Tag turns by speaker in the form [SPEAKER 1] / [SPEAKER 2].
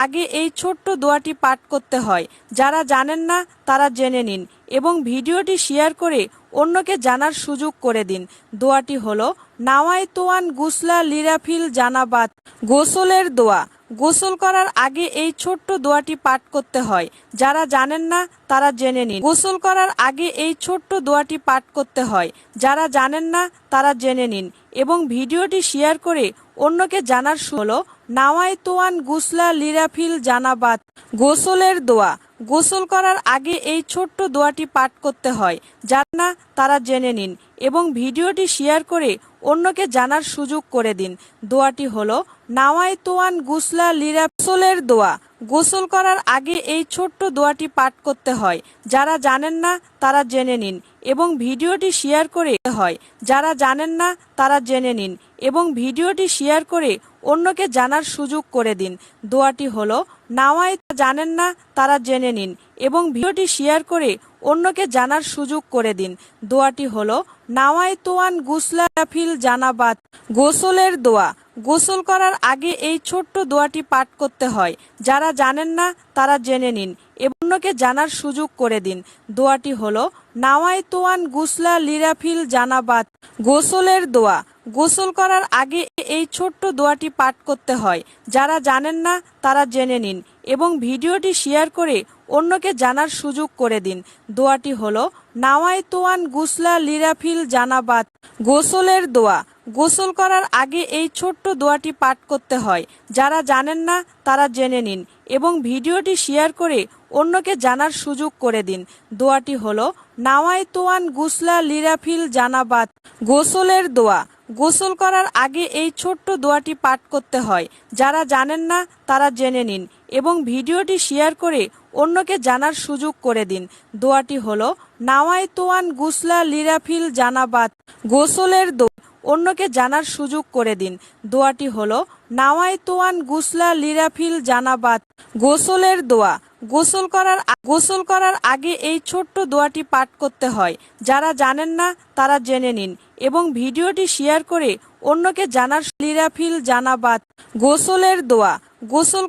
[SPEAKER 1] আগে এই ছোট্ট দোয়াটি পাঠ করতে হয়। যারা জানেন না, তারা জেনে নিন এবং ভিডিওটি শেয়ার করে অন্যকে জানার সুযোগ করে দিন। দোয়াটি হলো নাওয়াই তোয়ান গুসলা লিরাফিল জানাবাত। গোসলের দোয়া। গোসল করার আগে এই ছোট্ট দোয়াটি পাঠ করতে হয়। যারা জানেন না, তারা জেনে নিন। গোসল করার আগে এই ছোট্ট দোয়াটি পাঠ করতে হয়। যারা জানেন না, তারা জেনে নিন এবং ভিডিওটি শেয়ার করে অন্যকে জানার হলো নাওয়াই তোয়ান গুসলা লিরাফিল জানাবাত, গোসলের দোয়া। গোসল করার আগে এই ছোট্ট দোয়াটি পাঠ করতে হয়। যারা না, তারা জেনে নিন এবং ভিডিওটি শেয়ার করে অন্যকে জানার সুযোগ করে দিন। দোয়াটি হলো নাওয়াই তোয়ান গুসলা লিরা গোসলের দোয়া। গোসল করার আগে এই ছোট্ট দোয়াটি পাঠ করতে হয়। যারা জানেন না, তারা জেনে নিন এবং ভিডিওটি শেয়ার করে হয়। যারা জানেন না, তারা জেনে নিন এবং ভিডিওটি শেয়ার করে অন্যকে জানার সুযোগ করে দিন। দোয়াটি হলো নাওয়াই জানেন না, তারা জেনে নিন এবং ভিডিওটি শেয়ার করে অন্যকে জানার সুযোগ করে দিন। দোয়াটি হলো নাওয়াই তোয়ান গুসলা ফিল জানাবাত, গোসলের দোয়া। গোসল করার আগে এই ছোট্ট দোয়াটি পাঠ করতে হয়। যারা জানেন না, তারা জেনে নিন। অন্যকে জানার সুযোগ করে দিন। দোয়াটি হলো নাওয়াই তোয়ান গুসলা লিরাফিল জানাবাত। গোসলের দোয়া। গোসল করার আগে এই ছোট্ট দোয়াটি পাঠ করতে হয়। যারা জানেন না, তারা জেনে নিন। এবং ভিডিওটি শেয়ার করে অন্যকে জানার সুযোগ করে দিন। দোয়াটি হল নাওয়াই তোয়ান গুসলা লিরাফিল জানাবাত। গোসলের দোয়া। গোসল করার আগে এই ছোট্ট দোয়াটি পাঠ করতে হয়। যারা জানেন না, তারা জেনে নিন এবং ভিডিওটি শেয়ার করে অন্যকে জানার সুযোগ করে দিন। দোয়াটি হল নাওয়াই তোয়ান গুসলা লিরাফিল জানাবাত। গোসলের দোয়া। গোসল করার আগে এই ছোট্ট দোয়াটি পাঠ করতে হয়। যারা জানেন না, তারা জেনে নিন এবং ভিডিওটি শেয়ার করে অন্যকে জানার সুযোগ করে দিন। দোয়াটি হলো নাওয়াই তোয়ান গুসলা লিরাফিল জানাবাত। গোসলের দো অন্যকে জানার সুযোগ করে দিন। দোয়াটি হলো নাওয়াই তোয়ান গুসলা লিরাফিল জানাবাত। গোসলের দোয়া। গোসল করার গোসল করার আগে এই ছোট্ট দোয়াটি পাঠ করতে হয়। যারা জানেন না, তারা জেনে নিন এবং ভিডিওটি শেয়ার করে অন্যকে জানার লিরাফিল জানাবাত। গোসলের দোয়া। গোসল